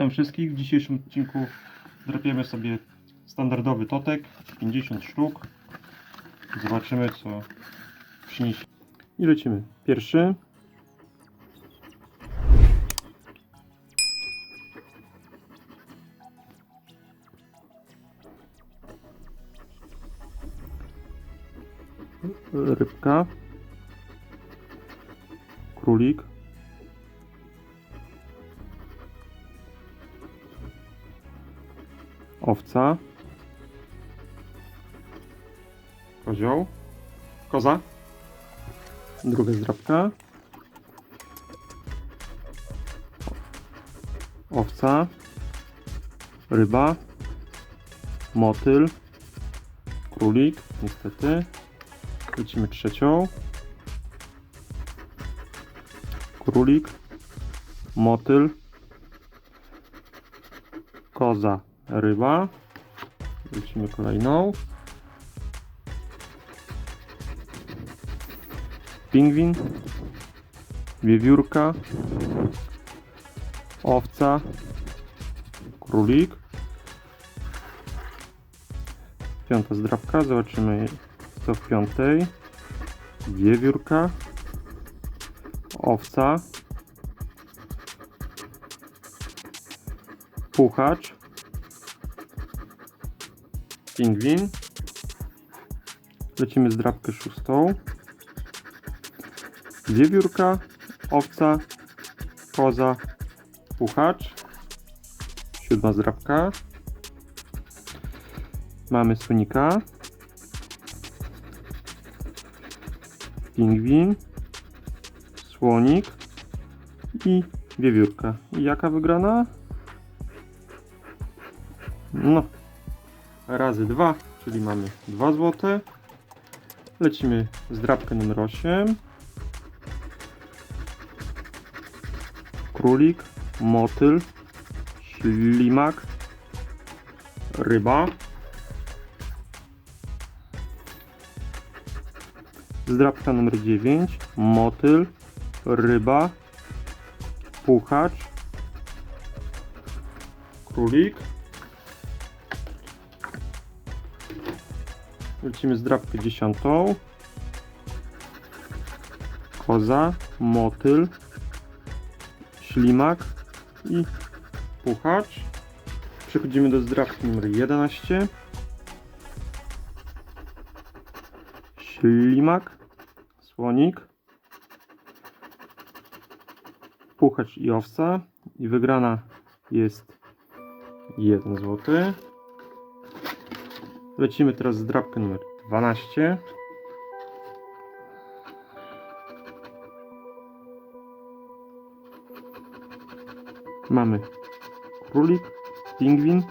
Witam wszystkich. W dzisiejszym odcinku drapiemy sobie standardowy totek 50 sztuk. Zobaczymy co przyniesie. I lecimy. Pierwszy. Rybka. Królik. Owca, kozioł, koza, druga zdrabka, owca, ryba, motyl, królik, niestety, lecimy trzecią, królik, motyl, koza, ryba. Lecimy kolejną. Pingwin. Wiewiórka. Owca. Królik. Piąta zdrabka. Zobaczymy co w piątej. Wiewiórka. Owca. Puchacz pingwin. Lecimy z drapkę szóstą. Wiewiórka, owca, koza, puchacz. Siódma zdrapka. Mamy słonika. Pingwin, słonik i wiewiórka. I jaka wygrana? No, razy 2, czyli mamy 2 zł. Lecimy z drapkę numer 8. Królik, motyl, ślimak, ryba. Zdrabka numer 9, motyl, ryba, puchacz, królik. Lecimy z drapkę dziesiątą. Koza, motyl, ślimak i puchacz. Przechodzimy do zdrapki numer 11. Ślimak, słonik, puchacz i owca. I wygrana jest 1 złoty. Lecimy teraz z drapkę numer 12. Mamy królik, pingwin,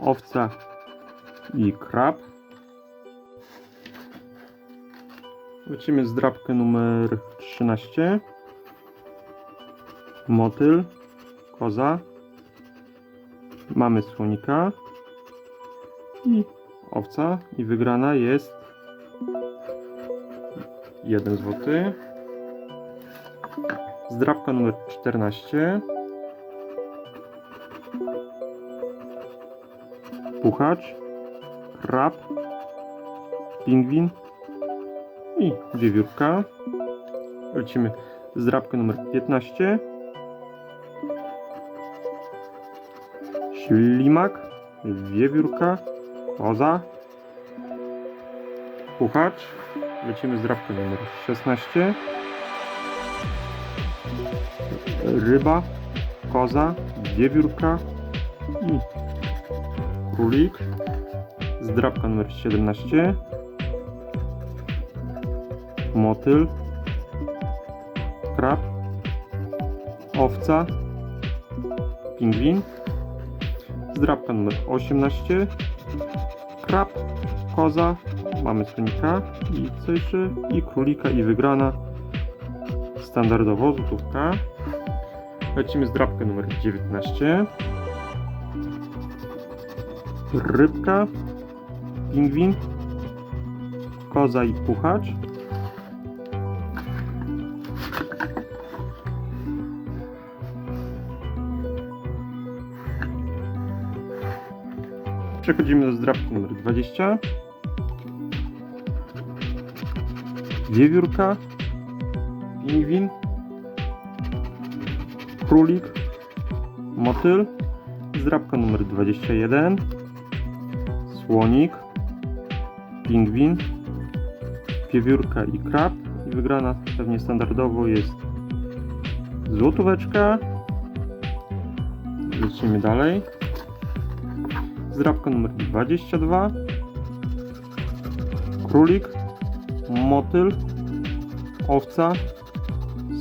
owca i krab. Lecimy z drapkę numer 13. Motyl, koza. Mamy słonika i owca i wygrana jest 1 zł. Zdrabka numer 14. Puchacz, krab, pingwin i wiewiórka. Lecimy zdrabkę numer 15. Ślimak, wiewiórka, koza, puchacz. Lecimy z drapką numer 16. Ryba, koza, wiewiórka i królik. Zdrabka numer 17. Motyl, krab, owca, pingwin. Zdrabka numer 18. Krab, koza, mamy słonika i jeszcze? I królika i wygrana. Standardowo złotówka. Lecimy z drapkę numer 19. Rybka, pingwin, koza i puchacz. Przechodzimy do zdrabki numer 20. Wiewiórka, pingwin, królik, motyl, zdrabka numer 21, słonik, pingwin, wiewiórka i krab. I wygrana pewnie standardowo jest złotóweczka. Lecimy dalej. Zdrabka numer 22. Królik, motyl, owca,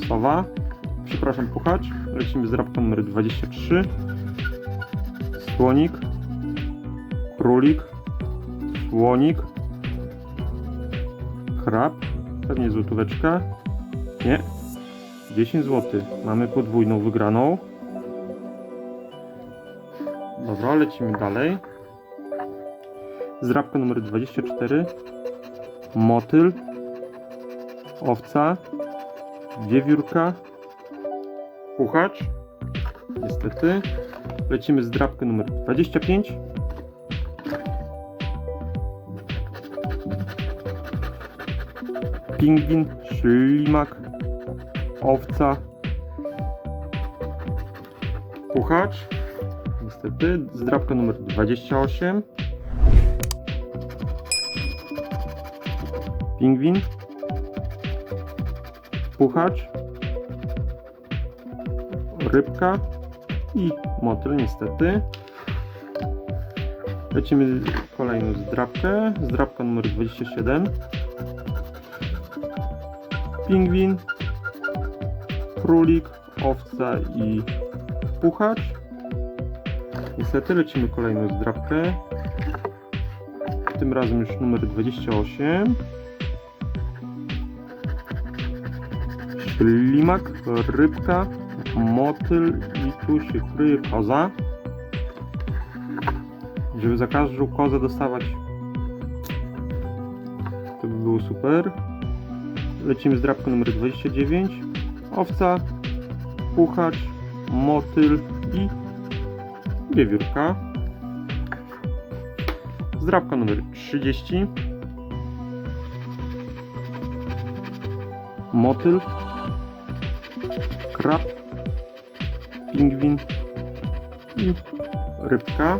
sowa. Przepraszam, puchacz. Lecimy zdrabka numer 23. Słonik, królik, słonik, krab, pewnie złotóweczka. Nie, 10 zł. Mamy podwójną wygraną. Dobra, lecimy dalej. Zdrabka numer 24. Motyl. Owca. Wiewiórka. Puchacz. Niestety. Lecimy z drapkę numer 25. Pingwin, ślimak, owca, puchacz. Niestety, zdrabka numer 28. Pingwin. Puchacz. Rybka. I motyl, niestety. Lecimy kolejną zdrabkę. Zdrabka numer 27. Pingwin. Królik. Owca i puchacz. Niestety lecimy kolejną zdrabkę. Tym razem już numer 28. Ślimak, rybka, motyl i tu się kryje koza. Żeby za każdą kozę dostawać to by było super. Lecimy z drapką numer 29. Owca, puchacz, motyl i wiewiórka. Zdrabka numer 30. Motyl. Krab. Pingwin. I rybka.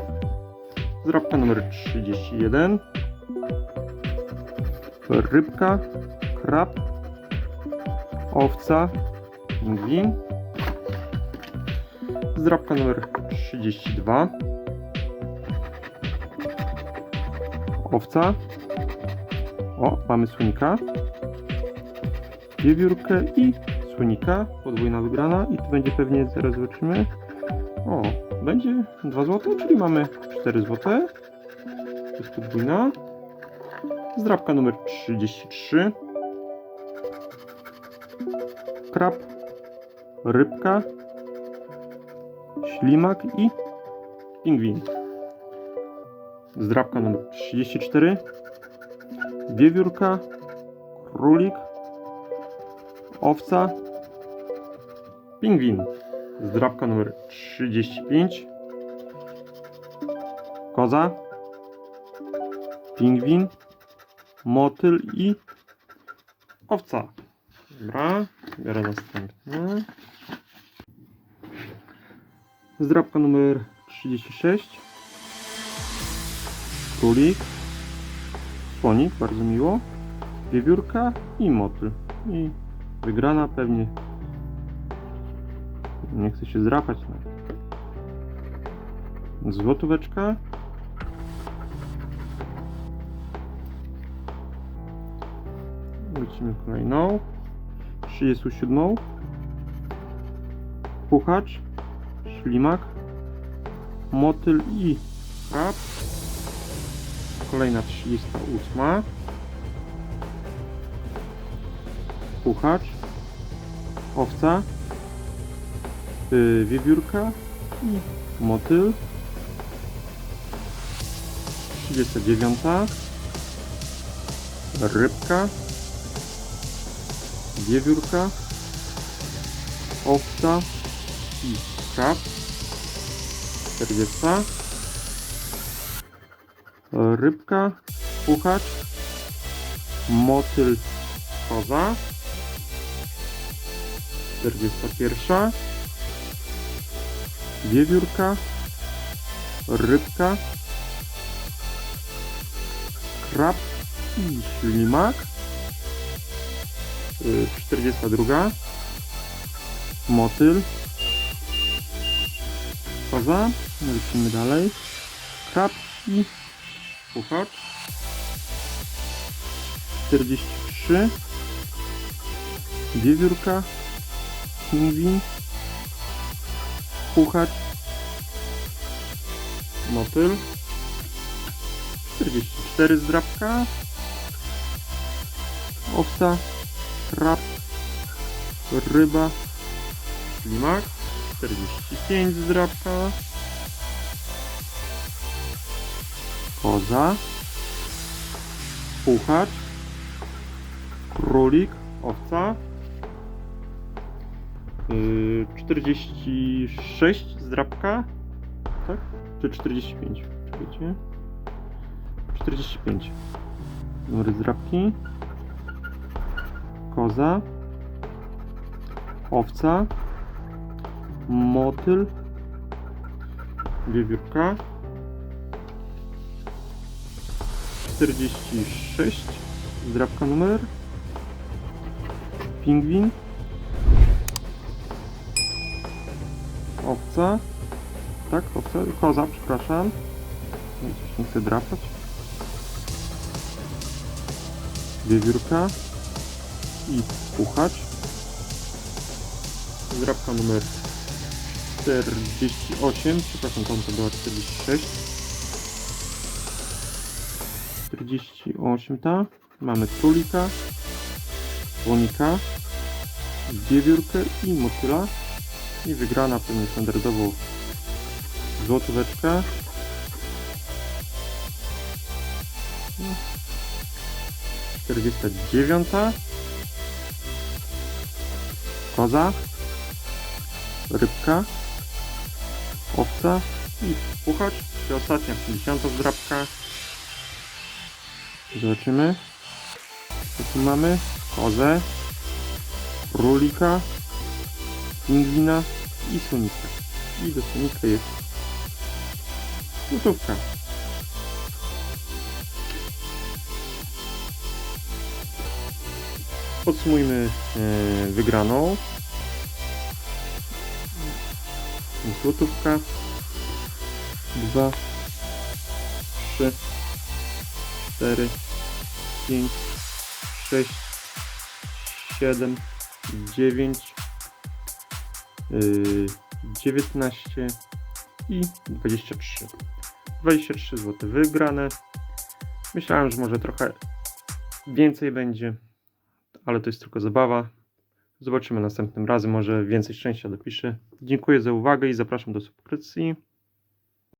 Zdrabka numer 31. Rybka. Krab. Owca. Pingwin. Zdrabka numer 32. Owca. O, mamy słonika. Wiewiórkę i słonika. Podwójna wygrana. I tu będzie pewnie, zaraz zobaczymy. O, będzie 2 zł, czyli mamy 4 zł. To jest podwójna. Zdrabka numer 33. Krab. Rybka ślimak i pingwin. Zdrabka numer 34. Wiewiórka, królik, owca, pingwin. Zdrabka numer 35. Koza, pingwin, motyl i owca. Dobra, biorę następny. Zdrabka numer 36. Królik. Słonik, bardzo miło. Wiewiórka i motyl. I wygrana pewnie. Nie chcę się zdrapać. No. Złotóweczka. Lecimy kolejną. 37. Puchacz ślimak, motyl i krab. Kolejna 38. Puchacz, owca, yy, wiewiórka i motyl. 39. Rybka, wiewiórka, owca i krab. 40. rybka, puchacz, motyl, koza, 41, wiewiórka, rybka, krab i ślimak, Y, 42, motyl, koza, lecimy dalej, krab i puchacz, 43, wiewiórka, pingwin, puchacz, motyl, 44 zdrabka, owca, krab, ryba, ślimak, 45 zdrabka, koza, puchacz, królik, owca, yy, 46 zdrabka, tak? Czy 45? Czekajcie. 45. Numery zdrabki. Koza. Owca. Motyl. Wiewiórka. 46. Zdrabka numer. Pingwin. Owca. Tak, owca. Koza, przepraszam. Coś nie chcę drapać. Wiewiórka. I puchacz. Zdrabka numer 48. Przepraszam, tam to była 46. 48 ta. Mamy królika, słonika, wiewiórkę i motyla. I wygrana pewnie standardowo złotóweczka. No. 49. Koza, rybka, owca i puchacz. I ostatnia 50 zdrabka. Zobaczymy. Co tu mamy? Kozę, królika, pingwina i słonika. I do słonika jest gotówka. Podsumujmy e, wygraną. Złotówka. Dwa, trzy, cztery, pięć, sześć, siedem, dziewięć, yy, dziewiętnaście i dwadzieścia trzy. 23 zł wygrane. Myślałem, że może trochę więcej będzie, ale to jest tylko zabawa. Zobaczymy następnym razem, może więcej szczęścia dopiszę. Dziękuję za uwagę i zapraszam do subskrypcji.